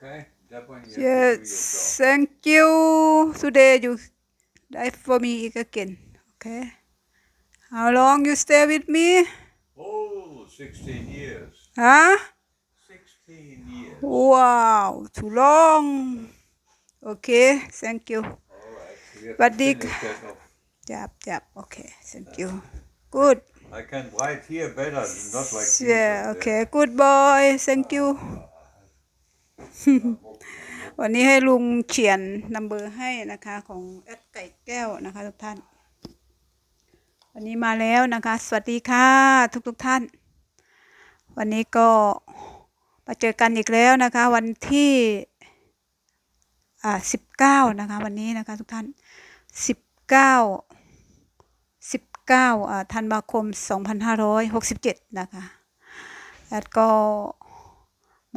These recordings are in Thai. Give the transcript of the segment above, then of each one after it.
okay? That you have to do Yes, yourself. thank you. Today you die for me again. Okay. How long you stay with me? Oh, 16 years. Huh? 16 years. Wow, too long. Okay, thank you. All right. We have But to finish that off. Yep, yep. Okay, thank you. Good. I can write here better, not like this. Yeah, okay. Good boy. Thank you. Uh, วันนี้ให้ลุงเขียนนัมเบอร์ให้นะคะของแอดไก่แก้วนะคะทุกท่าน วันนี้มาแล้วนะคะ สวัสดีค่ะทุกทุกท่าน วันนี้ก็มาเจอกันอีกแล้วนะคะ วันที่อ่าสิบเก้านะคะ วันนี้นะคะทุกท่านสิบเก้าสิบเก้าอ่าธันวาคมสองพันห้าร้อยหกสิบเจ็ดนะคะแอดก็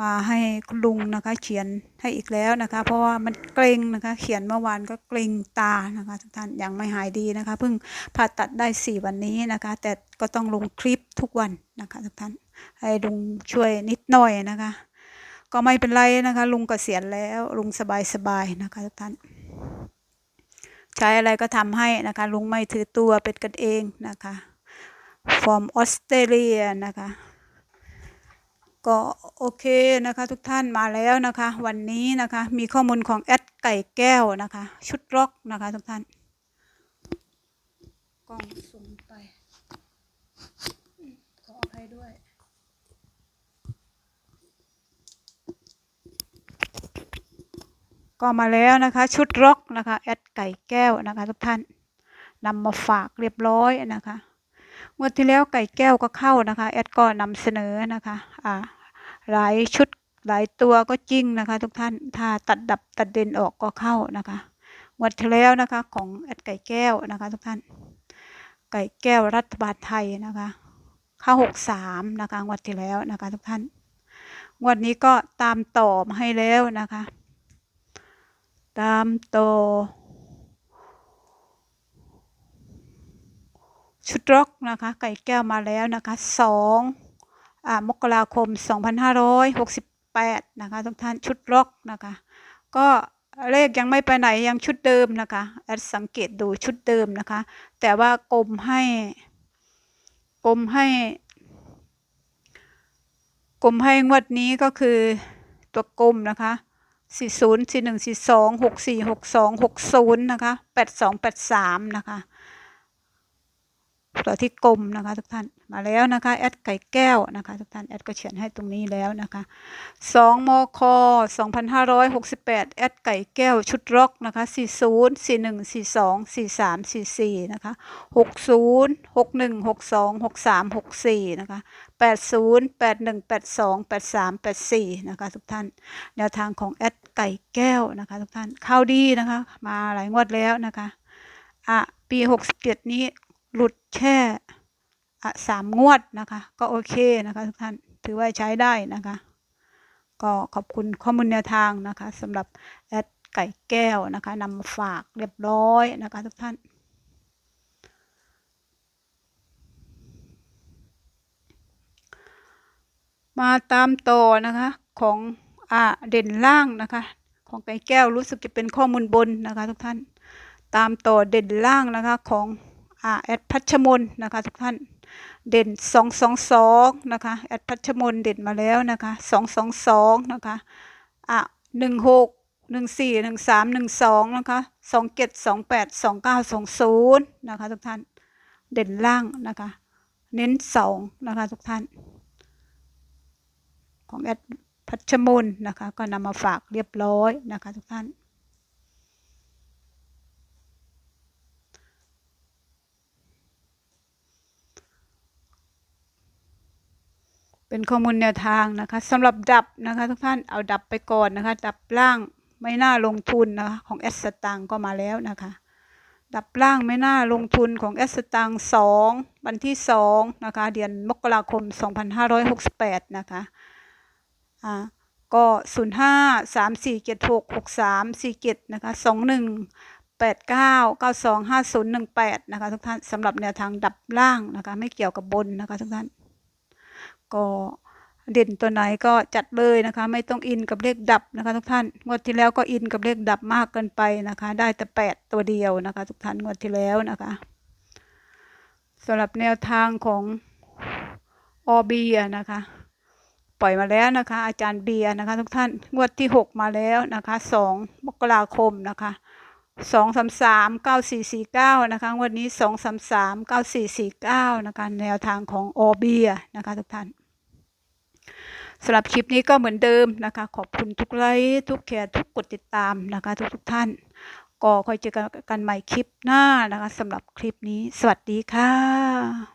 มาให้คุณลุงนะคะเขียนให้อีกแล้วนะคะ เพราะว่ามันเกร็งนะคะ เขียนเมื่อวานก็เกร็งตานะคะทุกท่านยังไม่หายดีนะคะ เพิ่งผ่าตัดได้สี่วันนี้นะคะ แต่ก็ต้องลงคลิปทุกวันนะคะทุกท่านให้ลุงช่วยนิดหน่อยนะคะ ก็ไม่เป็นไรนะคะ ลุงเกษียณแล้วลุงสบายสบายๆนะคะทุกท่านใช้อะไรก็ทำให้นะคะ ลุงไม่ถือตัวเป็นกันเองนะคะ from ออสเตรเลียนะคะ ก็โอเคนะคะทุกท่านมาแล้วนะคะ วันนี้นะคะมีข้อมูลของแอดไก่แก้วนะคะ ชุดร็อกนะคะทุกท่านกล้องสูงไป ขออภัยด้วย ก็มาแล้วนะคะ ชุดร็อกนะคะแอดไก่แก้วนะคะ ทุกท่านนำมาฝากเรียบร้อยนะคะ เมื่อที่แล้วไก่แก้วก็เข้านะคะแอดก็นำเสนอนะคะอ่าหลายชุดหลายตัวก็จริงนะคะ ทุกท่านถ้าตัดดับตัดเด่นออกก็เข้านะคะงวดที่แล้วนะคะของแอดไก่แก้วนะคะ ทุกท่าน ไก่แก้วรัฐบาลไทยนะคะเข้าหกสามนะคะงวดที่แล้วนะคะ ทุกท่านงวดนี้ก็ตามต่อมาให้แล้วนะคะ ตามต่อ ชุดร็อกนะคะ ไก่แก้วมาแล้วนะคะสองมกราคม 2568 นะคะทุกท่านชุดร็อกนะคะ ก็เลขยังไม่ไปไหนยังชุดเดิมนะคะแอดสังเกตดูชุดเดิมนะคะ แต่ว่ากลมให้กลมให้กลมให้งวดนี้ก็คือตัวกลมนะคะสี่ศูนย์สี่หนึ่งสี่สองหกสี่หกสองหกศูนย์นะคะแปดสองแปดสามนะคะ ตัวที่กลมนะคะทุกท่านมาแล้วนะคะแอดไก่แก้วนะคะทุกท่านแอดก็เขียนให้ตรงนี้แล้วนะคะสองมคสองพันห้าร้อยหกสิบแปดแอดไก่แก้วชุดร็อกนะคะสี่ศูนย์สี่หนึ่งสี่สองสี่สามสี่สี่นะคะหกศูนย์หกหนึ่งหกสองหกสามหกสี่นะคะแปดศูนย์แปดหนึ่งแปดสองแปดสามแปดสี่นะคะทุกท่านแนวทางของแอดไก่แก้วนะคะทุกท่านเข้าดีนะคะมาหลายงวดแล้วนะคะอะปีหกสิบเจ็ดนี้ หลุดแค่สามงวดนะคะ ก็โอเคนะคะทุกท่านถือว่าใช้ได้นะคะ ก็ขอบคุณข้อมูลแนวทางนะคะสำหรับแอดไก่แก้วนะคะนำมาฝากเรียบร้อยนะคะทุกท่านมาตามต่อนะคะของอ่าเด่นล่างนะคะ ของไก่แก้วรู้สึกจะเป็นข้อมูลบนนะคะ ทุกท่านตามต่อเด่นล่างนะคะของ อ่าแอดพัชมนนะคะทุกท่านเด่นสองสองสองนะคะแอดพัชมนเด่นมาแล้วนะคะสองสองสองนะคะอะหนึ่งหกหนึ่งสี่หนึ่งสามหนึ่งสองนะคะสองเจ็ดสองแปดสองเก้าสองศูนย์นะคะทุกท่านเด่นล่างนะคะเน้นสองนะคะทุกท่าน ของแอดพัชมุนนะคะก็นำมาฝากเรียบร้อยนะคะทุกท่าน เป็นข้อมูลแนวทางนะคะสำหรับดับนะคะทุกท่านเอาดับไปก่อนนะคะ ดับล่างไม่น่าลงทุนนะคะของแอดสตังก็มาแล้วนะคะ ดับล่างไม่น่าลงทุนของแอสตังสองวันที่สองนะคะเดือนมกราคม 2568 นะคะอ่าก็ศูนย์ห้าสามสี่เจ็ดหกหกสามสี่เจ็ดนะคะสองหนึ่งแปดเก้าเก้าสองห้าศูนย์หนึ่งแปดนะคะทุกท่านสำหรับแนวทางดับล่างนะคะไม่เกี่ยวกับบนนะคะทุกท่าน ก็เด่นตัวไหนก็จัดเลยนะคะ ไม่ต้องอินกับเลขดับนะคะ ทุกท่านงวดที่แล้วก็อินกับเลขดับมากเกินไปนะคะ ได้แต่แปดตัวเดียวนะคะ ทุกท่านงวดที่แล้วนะคะสำหรับแนวทางของอเบียนะคะ ปล่อยมาแล้วนะคะ อาจารย์เบียนะคะ ทุกท่านงวดที่หกมาแล้วนะคะสองมกราคมนะคะ สองสามสามเก้าสี่สี่เก้านะคะวันนี้สองสามสามเก้าสี่สี่เก้านะคะแนวทางของอเบียนะคะทุกท่านสำหรับคลิปนี้ก็เหมือนเดิมนะคะ ขอบคุณทุกไลค์ทุกแชร์ทุกกดติดตามนะคะ ทุกทุกท่าน ก็คอยเจอกันกันใหม่คลิปหน้านะคะสำหรับคลิปนี้ สวัสดีค่ะ